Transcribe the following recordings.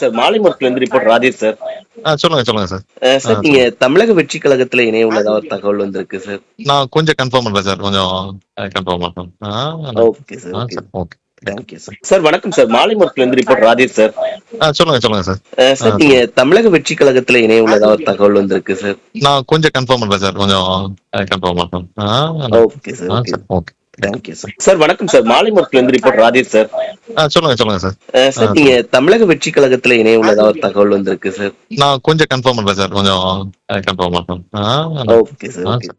Sir மாலைமுரத்துல இருந்து report Rajesh sir. சொல்லுங்க சொல்லுங்க சார். சார் நீங்க தமிழக வெற்றி கழகத்துல இணைய உள்ளதா ஒரு தகவல் வந்திருக்கு சார்? நான் கொஞ்சம் கன்ஃபார்ம் பண்றேன் சார் கொஞ்சம் கன்ஃபார்ம் பண்றேன். ஆ okay sir okay sir okay thank you sir sir வணக்கம் சார் மாலைமுரத்துல இருந்து ரிப்போர்ட் ராஜேஷ் சார். சொல்லுங்க சொல்லுங்க சார். சார் நீங்க தமிழக வெற்றி கழகத்துல இணைய உள்ளதா ஒரு தகவல் வந்திருக்கு சார்? நான் கொஞ்சம் கன்ஃபார்ம் பண்றேன் சார். கொஞ்சம் கன்ஃபார்ம் பண்றேன். Okay sir okay thank you sir sir வணக்கம் சார் மாலைமுரத்துல இருந்து ரிப்போர்ட் ராஜேஷ் சார் சொல்லுங்க சொல்லுங்க சார் சார் நீங்க தமிழக வெற்றி கழகத்துல இணைய உள்ளதா ஒரு தகவல் வந்திருக்கு சார் நான் கொஞ்சம் கன்ஃபார்ம் பண்றேன் சார் கொஞ்சம் கன்ஃபார்ம் பண்றேன். ஆ ஓகே சார் ஆ, ஓகே சார்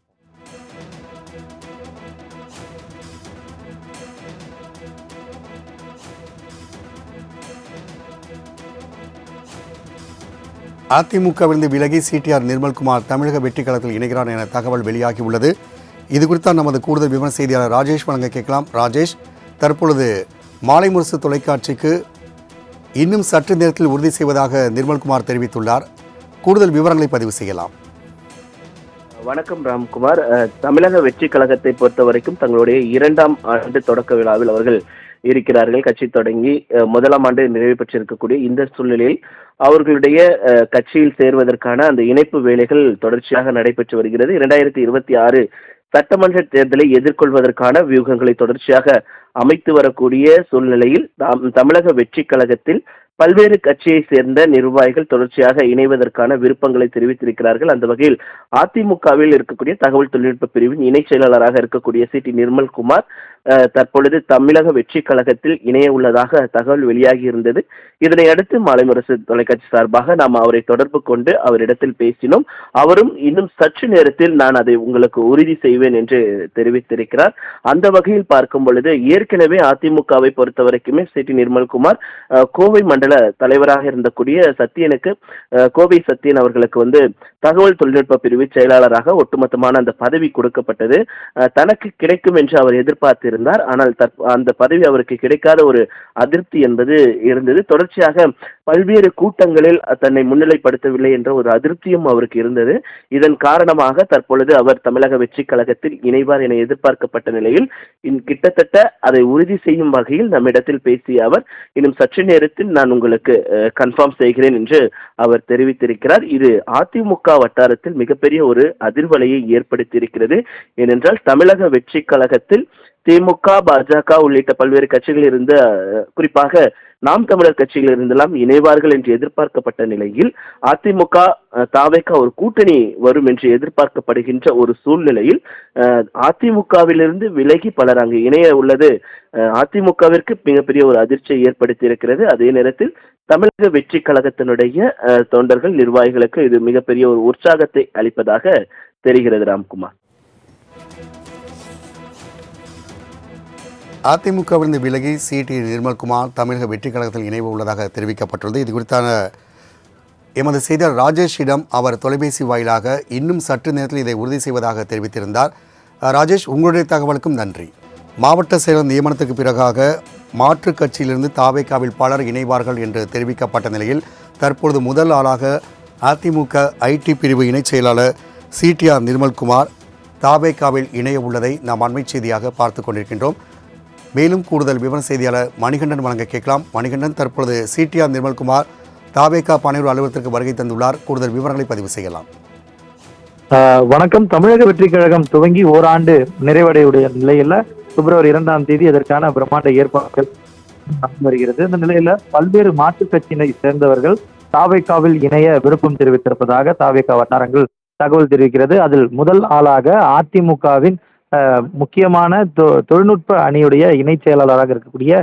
அதிமுகவிலிருந்து விலகி சிடிஆர் நிர்மல்குமார் தமிழக வெற்றி கழகத்தில் இணைகிறார் என தகவல் வெளியாகியுள்ளது. இது குறித்த நமது கூடுதல் விவர செய்தியாளர் ராஜேஷ் வழங்க கேட்கலாம். ராஜேஷ் தற்பொழுது மாலை முரசு தொலைக்காட்சிக்கு இன்னும் சற்று நேரத்தில் உறுதி செய்வதாக நிர்மல்குமார் தெரிவித்துள்ளார். கூடுதல் விவரங்களை பதிவு செய்யலாம். வணக்கம் ராம்குமார். அஹ், தமிழக வெற்றி கழகத்தை பொறுத்த வரைக்கும் தங்களுடைய இரண்டாம் ஆண்டு தொடக்க விழாவில் அவர்கள் இருக்கிறார்கள். கட்சி தொடங்கி அஹ், முதலாம் ஆண்டு நிறைவு பெற்றிருக்கக்கூடிய இந்த சூழ்நிலையில் அவர்களுடைய அஹ், கட்சியில் சேர்வதற்கான அந்த இணைப்பு வேலைகள் தொடர்ச்சியாக நடைபெற்று வருகிறது. இரண்டாயிரத்தி இருபத்தி ஆறு சட்டமன்ற தேர்தலை எதிர்கொள்வதற்கான வியூகங்களை தொடர்ச்சியாக அமைத்து வரக்கூடிய சூழ்நிலையில் தாம் தமிழக வெற்றி கழகத்தில் பல்வேறு கட்சியை சேர்ந்த நிர்வாகிகள் தொடர்ச்சியாக இணைவதற்கான விருப்பங்களை தெரிவித்திருக்கிறார்கள். அந்த வகையில் அதிமுகவில் இருக்கக்கூடிய தகவல் தொழில்நுட்ப பிரிவின் இணை செயலாளராக இருக்கக்கூடிய சி. டி. நிர்மல்குமார் தற்பொழுது தமிழக வெற்றி கழகத்தில் இணைய உள்ளதாக தகவல் வெளியாகி இருந்தது. இதனை அடுத்து மாலை முரசு தொலைக்காட்சி சார்பாக நாம் அவரை தொடர்பு கொண்டு அவரிடத்தில் பேசினோம். அவரும் இன்னும் சற்று நேரத்தில் நான் அதை உங்களுக்கு உறுதி செய்வேன் என்று தெரிவித்திருக்கிறார். அந்த வகையில் பார்க்கும் பொழுது ஏற்கனவே அதிமுகவை பொறுத்த வரைக்குமே சி. டி. நிர்மல்குமார் கோவை மண்டல தலைவராக இருந்தக்கூடிய சத்தியனுக்கு கோவை சத்தியன் அவர்களுக்கு வந்து தகவல் தொழில்நுட்ப பிரிவு செயலாளராக ஒட்டுமொத்தமான அந்த பதவி கொடுக்கப்பட்டது. தனக்கு கிடைக்கும் என்று அவர் எதிர்பார்த்திருந்தார். ஆனால் அந்த பதவி அவருக்கு கிடைக்காத ஒரு அதிருப்தி என்பது இருந்தது. தொடர்ச்சியாக பல்வேறு கூட்டங்களில் தன்னை முன்னிலைப்படுத்தவில்லை என்ற ஒரு அதிருப்தியும் அவருக்கு இருந்தது. இதன் காரணமாக தற்பொழுது அவர் தமிழக வெற்றி கழகத்தில் இணைவார் என எதிர்பார்க்கப்பட்ட நிலையில் இன் கிட்டத்தட்ட அதை உறுதி செய்யும் வகையில் நம்மிடத்தில் பேசிய அவர் இன்னும் சற்று நேரத்தில் நான் உங்களுக்கு கன்ஃபார்ம் செய்கிறேன் என்று அவர் தெரிவித்திருக்கிறார். இது அதிமுக வட்டாரத்தில் மிகப்பெரிய ஒரு அதிர்வலையை ஏற்படுத்தியிருக்கிறது. ஏனென்றால் தமிழக வெற்றி கழகத்தில் திமுக பாஜக உள்ளிட்ட பல்வேறு கட்சிகளில் இருந்து அஹ், குறிப்பாக நாம் தமிழர் கட்சியில் இருந்தெல்லாம் இணைவார்கள் என்று எதிர்பார்க்கப்பட்ட நிலையில் அதிமுக அஹ், ஒரு கூட்டணி வரும் என்று எதிர்பார்க்கப்படுகின்ற ஒரு சூழ்நிலையில் அதிமுகவிலிருந்து விலகி பலர் அங்கு இணைய உள்ளது. அதிமுகவிற்கு மிகப்பெரிய ஒரு அதிர்ச்சியை ஏற்படுத்தி இருக்கிறது அதே நேரத்தில் தமிழக வெற்றி கழகத்தினுடைய தொண்டர்கள் நிர்வாகிகளுக்கு இது மிகப்பெரிய ஒரு உற்சாகத்தை அளிப்பதாக தெரிகிறது ராம்குமார். அதிமுகவிலிருந்து விலகி சிடி நிர்மல்குமார் தமிழக வெற்றி கழகத்தில் இணைவு உள்ளதாக தெரிவிக்கப்பட்டுள்ளது. இது குறித்தான எமது செய்தியாளர் ராஜேஷிடம் அவர் தொலைபேசி வாயிலாக இன்னும் சற்று நேரத்தில் இதை உறுதி செய்வதாக தெரிவித்திருந்தார். ராஜேஷ் உங்களுடைய தகவலுக்கும் நன்றி. மாவட்ட செயலர் நியமனத்துக்கு பிறகாக மாற்றுக் கட்சியிலிருந்து தாவேக்காவில் பலர் இணைவார்கள் என்று தெரிவிக்கப்பட்ட நிலையில் தற்பொழுது முதல் ஆளாக அதிமுக ஐடி பிரிவு இணைச் செயலாளர் சிடிஆர் நிர்மல்குமார் தாவேக்காவில் இணைய உள்ளதை நாம் அண்மைச் செய்தியாக பார்த்து கொண்டிருக்கின்றோம். மேலும் கூடுதல் விவர செய்தியாளர் மணிகண்டன் வழங்க கேட்கலாம். மணிகண்டன் தற்பொழுது சிடிஆர் நிர்மல்குமார் தாவேகா பணியூர் அலுவலகத்திற்கு வருகை தந்துள்ளார். கூடுதல் விவரங்களை பதிவு செய்யலாம். ஆஹ் வணக்கம். தமிழக வெற்றி கழகம் துவங்கி ஓராண்டு நிறைவடையுடைய நிலையில பிப்ரவரி இரண்டாம் தேதி அதற்கான பிரம்மாண்ட ஏற்பாடுகள் நடந்து வருகிறது. இந்த நிலையில பல்வேறு மாற்றுக் கட்சியினை சேர்ந்தவர்கள் தாவேக்காவில் இணைய விருப்பம் தெரிவித்திருப்பதாக தாவேக்கா வட்டாரங்கள் தகவல் தெரிவிக்கிறது. அதில் முதல் ஆளாக அதிமுகவின் முக்கியமான தொ- தொழில்நுட்ப அணியுடைய இணைச் செயலாளராக இருக்கக்கூடிய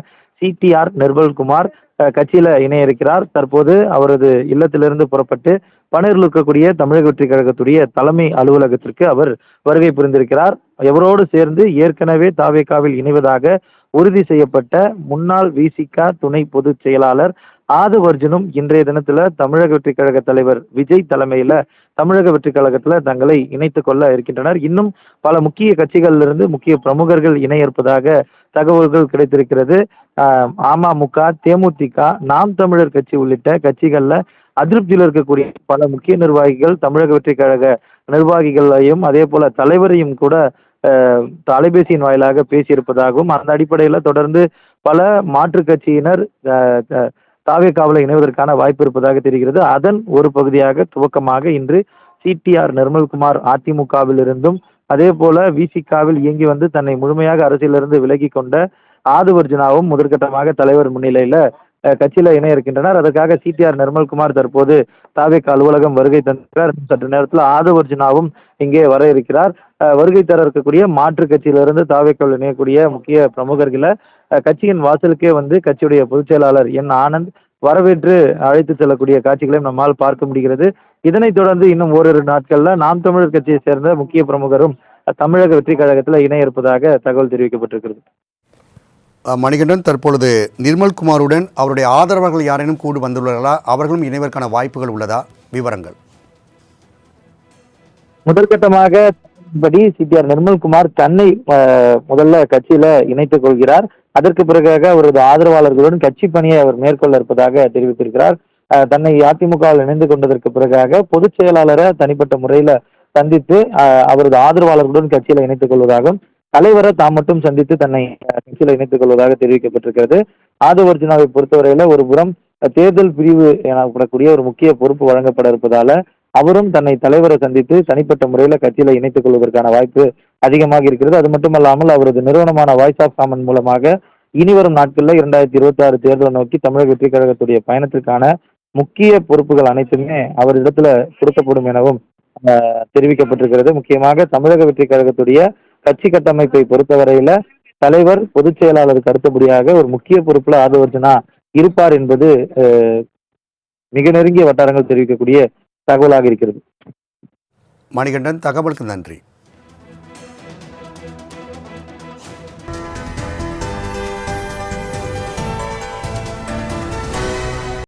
சிடிஆர் நிர்மல்குமார் கட்சியில் கட்சியில இணைய இருக்கிறார் தற்போது அவரது இல்லத்திலிருந்து புறப்பட்டு பணியில் இருக்கக்கூடிய தமிழக வெற்றி கழகத்துடைய தலைமை அலுவலகத்திற்கு அவர் வருகை புரிந்திருக்கிறார். எவரோடு சேர்ந்து ஏற்கனவே தாவேக்காவில் இணைவதாக உறுதி செய்யப்பட்ட முன்னாள் விசிகா துணை பொதுச் செயலாளர் ஆதவர்ஜுனும் இன்றைய தினத்துல தமிழக வெற்றி கழக தலைவர் விஜய் தலைமையில தமிழக வெற்றி கழகத்துல தங்களை இணைத்துக் கொள்ள இருக்கின்றனர். இன்னும் பல முக்கிய கட்சிகளிலிருந்து இருந்து முக்கிய பிரமுகர்கள் இணைய இருப்பதாக தகவல்கள் கிடைத்திருக்கிறது. ஆஹ் அமமுக தேமுதிக நாம் தமிழர் கட்சி உள்ளிட்ட கட்சிகள்ல அதிருப்தியில் இருக்கக்கூடிய பல முக்கிய நிர்வாகிகள் தமிழக வெற்றி கழக நிர்வாகிகளையும் அதே போல தலைவரையும் கூட தொலைபேசியின் வாயிலாக பேசியிருப்பதாகவும் அந்த அடிப்படையில் தொடர்ந்து பல மாற்றுக் கட்சியினர் தாவே அஹ், இணைவதற்கான வாய்ப்பு இருப்பதாக தெரிகிறது. அதன் ஒரு பகுதியாக துவக்கமாக இன்று சிடிஆர் நிர்மல்குமார் அதிமுகவில் இருந்தும் அதே போல விசிகாவில் இயங்கி வந்து தன்னை முழுமையாக அரசியலிருந்து விலகி கொண்ட ஆதுவர்ஜுனாவும் முதற்கட்டமாக தலைவர் முன்னிலையில கட்சியில இணைய இருக்கின்றனர். அதற்காக சிடிஆர் நிர்மல்குமார் தற்போது தாவேக்க அலுவலகம் வருகை தந்திருக்கிறார். சற்று நேரத்தில் ஆதவர்ஜுனாவும் இங்கே வர இருக்கிறார். வருகை தர இருக்கக்கூடிய மாற்று கட்சியிலிருந்து தாவேக்காவில் இணையக்கூடிய முக்கிய பிரமுகர்களை கட்சியின் வாசலுக்கே வந்து கட்சியுடைய பொதுச் செயலாளர் என் ஆனந்த் வரவேற்று அழைத்து செல்லக்கூடிய காட்சிகளையும் நம்மால் பார்க்க முடிகிறது. இதனைத் தொடர்ந்து இன்னும் ஓரிரு நாட்கள்ல நாம் தமிழர் கட்சியை சேர்ந்த முக்கிய பிரமுகரும் தமிழக வெற்றி கழகத்தில் இணைய இருப்பதாக தகவல் தெரிவிக்கப்பட்டிருக்கிறது. மணிகண்டன் தற்பொழுது நிர்மல்குமாருடன் அவருடைய ஆதரவாளர்கள் யாரேனும் கூடு வந்துள்ளார்களா? அவர்களும் இணைவதற்கான வாய்ப்புகள் உள்ளதா? விவரங்கள். முதற்கட்டமாக படி சிபிஆர் நிர்மல்குமார் தன்னை முதல்ல கட்சியில இணைத்துக் கொள்கிறார். அதற்கு பிறகாக அவரது ஆதரவாளர்களுடன் கட்சி பணியை அவர் மேற்கொள்ள இருப்பதாக தெரிவித்திருக்கிறார். தன்னை அதிமுகவில் இணைந்து கொண்டதற்கு பிறகாக பொதுச் செயலாளரை தனிப்பட்ட முறையில சந்தித்து அவரது ஆதரவாளர்களுடன் கட்சியில இணைத்துக் கொள்வதாகவும் தலைவரை தாம் மட்டும் சந்தித்து தன்னை கட்சியில இணைத்துக் கொள்வதாக தெரிவிக்கப்பட்டிருக்கிறது. ஆதவர்ஜுனாவை பொறுத்தவரையில ஒரு புறம் தேர்தல் பிரிவு எனப்படக்கூடிய ஒரு முக்கிய பொறுப்பு வழங்கப்பட இருப்பதால அவரும் தன்னை தலைவரை சந்தித்து தனிப்பட்ட முறையில கட்சியில இணைத்துக் கொள்வதற்கான வாய்ப்பு அதிகமாக இருக்கிறது. அது மட்டுமல்லாமல் அவரது நிறுவனமான வாய்ஸ் ஆஃப் காமன் மூலமாக இனிவரும் நாட்களில் இரண்டாயிரத்தி இருபத்தி ஆறு தேர்தலை நோக்கி தமிழக வெற்றி கழகத்துடைய பயணத்திற்கான முக்கிய பொறுப்புகள் அனைத்துமே அவரிடத்துல கொடுக்கப்படும் எனவும் தெரிவிக்கப்பட்டிருக்கிறது. முக்கியமாக தமிழக வெற்றி கழகத்துடைய கட்சி கட்டமைப்பை பொறுத்தவரையில தலைவர் பொதுச் செயலாளருக்கு அடுத்தபடியாக ஒரு முக்கிய பொறுப்புல ஆதவர்ஜனா இருப்பார் என்பது மிக நெருங்கிய வட்டாரங்கள் தெரிவிக்கக்கூடிய தகவலாக இருக்கிறது. மணிகண்டன் தகவலுக்கு நன்றி.